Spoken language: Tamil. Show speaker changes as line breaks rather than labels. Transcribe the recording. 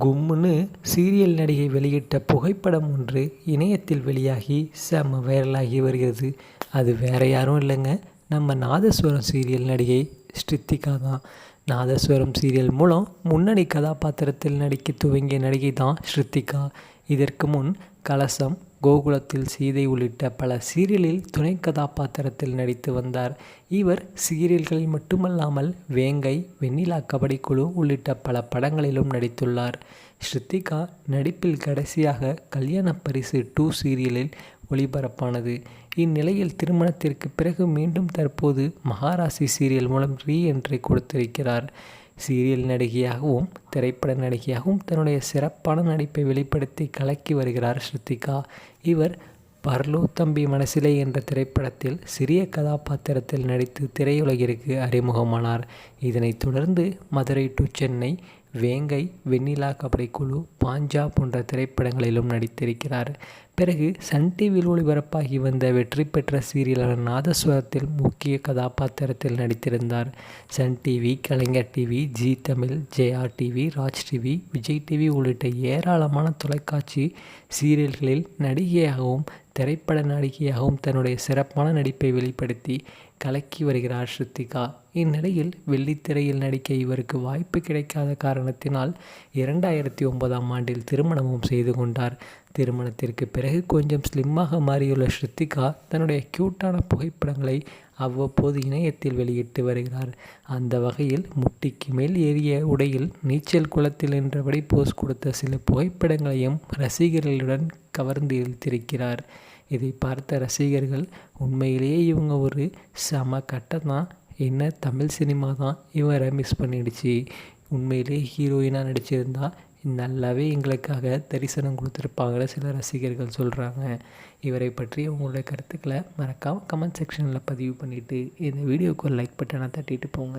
கும்முன்னு சீரியல் நடிகை வெளியிட்ட புகைப்படம் ஒன்று இணையத்தில் வெளியாகி செம்ம வைரலாகி வருகிறது. அது வேற யாரும் இல்லைங்க. நம்ம நாதஸ்வரம் சீரியல் நடிகை ஸ்ரித்திகா தான். நாதஸ்வரம் சீரியல் மூலம் முன்னணி கதாபாத்திரத்தில் நடிக்க துவங்கிய நடிகை தான் ஸ்ருத்திகா. இதற்கு முன் கலசம் கோகுலத்தில் சீதை உள்ளிட்ட பல சீரியலில் துணை கதாபாத்திரத்தில் நடித்து வந்தார். இவர் சீரியல்களில் மட்டுமல்லாமல் வேங்கை வெண்ணிலா கபடி குழு உள்ளிட்ட பல படங்களிலும் நடித்துள்ளார். ஸ்ருத்திகா நடிப்பில் கடைசியாக கல்யாண பரிசு டூ சீரியலில் ஒளிபரப்பானது. இந்நிலையில் திருமணத்திற்கு பிறகு மீண்டும் தற்போது மகாராசி சீரியல் மூலம் ரீ என்ட்ரி கொடுத்திருக்கிறார். சீரியல் நடிகையாகவும் திரைப்பட நடிகையாகவும் தன்னுடைய சிறப்பான நடிப்பை வெளிப்படுத்தி கலக்கி வருகிறார் ஸ்ருத்திகா இவர் பர்லோ தம்பி மனசிலே என்ற திரைப்படத்தில் சிறிய கதாபாத்திரத்தில் நடித்து திரையுலகிற்கு அறிமுகமானார். இதனைத் தொடர்ந்து மதுரை டு சென்னை வேங்கை வெண்ணிலா கபடி குழு பாஞ்சா போன்ற திரைப்படங்களிலும் நடித்திருக்கிறார். பிறகு சன் டிவியில் ஒளிபரப்பாகி வந்த வெற்றி பெற்ற சீரியலான நாதஸ்வரத்தில் முக்கிய கதாபாத்திரத்தில் நடித்திருந்தார். Sun TV Kalaignar TV Zee Tamil Jaya TV Raj TV Vijay TV உள்ளிட்ட ஏராளமான தொலைக்காட்சி சீரியல்களில் நடிகையாகவும் திரைப்பட நடிகையாகவும் தன்னுடைய சிறப்பான நடிப்பை வெளிப்படுத்தி கலக்கி வருகிறார் ஸ்ருத்திகா. இந்நிலையில் வெள்ளித்திரையில் நடிக்க இவருக்கு வாய்ப்பு கிடைக்காத காரணத்தினால் இரண்டாயிரத்தி ஒன்பதாம் ஆண்டில் திருமணமும் செய்து கொண்டார். திருமணத்திற்கு பிறகு கொஞ்சம் ஸ்லிம்மாக மாறியுள்ள ஸ்ருத்திகா தன்னுடைய க்யூட்டான புகைப்படங்களை அவ்வப்போது இணையத்தில் வெளியிட்டு வருகிறார். அந்த வகையில் முட்டிக்கு மேல் ஏறிய உடையில் நீச்சல் குளத்தில் நின்றபடி போஸ் கொடுத்த சில புகைப்படங்களையும் ரசிகர்களுடன் கவர்ந்து இழுத்திருக்கிறார். இதை பார்த்த ரசிகர்கள் உண்மையிலேயே இவங்க ஒரு செம கட்டம் தான் என்ன தமிழ் சினிமா தான் இவரை மிஸ் பண்ணிடுச்சு. உண்மையிலே ஹீரோயினாக நடிச்சிருந்தா நல்லாவே எங்களுக்காக தரிசனம் கொடுத்துருப்பாங்கன்னு சில ரசிகர்கள் சொல்கிறாங்க இவரை பற்றி உங்களுடைய கருத்துக்களை மறக்காமல் கமெண்ட் செக்ஷனில் பதிவு பண்ணிவிட்டு இந்த வீடியோக்கு ஒரு லைக் பட்டனை தட்டிட்டு போங்க.